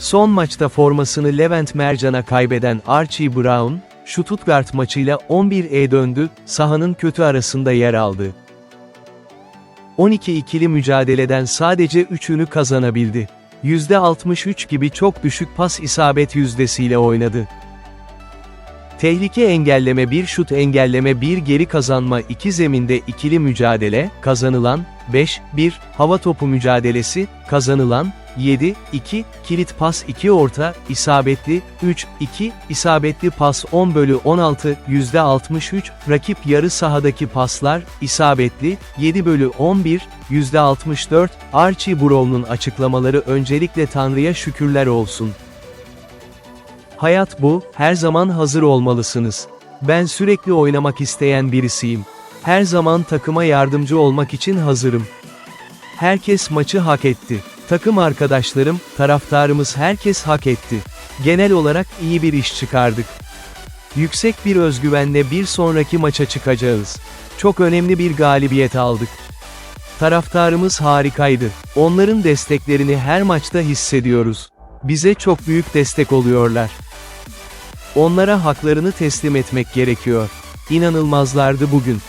Son maçta formasını Levent Mercan'a kaybeden Archie Brown, Stuttgart maçıyla 11'e döndü, sahanın kötü arasında yer aldı. 12 ikili mücadeleden sadece 3'ünü kazanabildi. %63 gibi çok düşük pas isabet yüzdesiyle oynadı. Tehlike engelleme 1 şut engelleme 1 geri kazanma 2 zeminde ikili mücadele, kazanılan, 5-1, hava topu mücadelesi, kazanılan, 7-2, kilit pas 2 orta, isabetli, 3-2, isabetli pas 10 bölü 16, %63, rakip yarı sahadaki paslar, isabetli, 7 bölü 11, %64, Archie Brown'un açıklamaları öncelikle Tanrı'ya şükürler olsun. Hayat bu, her zaman hazır olmalısınız. Ben sürekli oynamak isteyen birisiyim. Her zaman takıma yardımcı olmak için hazırım. Herkes maçı hak etti. Takım arkadaşlarım, taraftarımız herkes hak etti. Genel olarak iyi bir iş çıkardık. Yüksek bir özgüvenle bir sonraki maça çıkacağız. Çok önemli bir galibiyet aldık. Taraftarımız harikaydı. Onların desteklerini her maçta hissediyoruz. Bize çok büyük destek oluyorlar. Onlara haklarını teslim etmek gerekiyor. İnanılmazlardı bugün.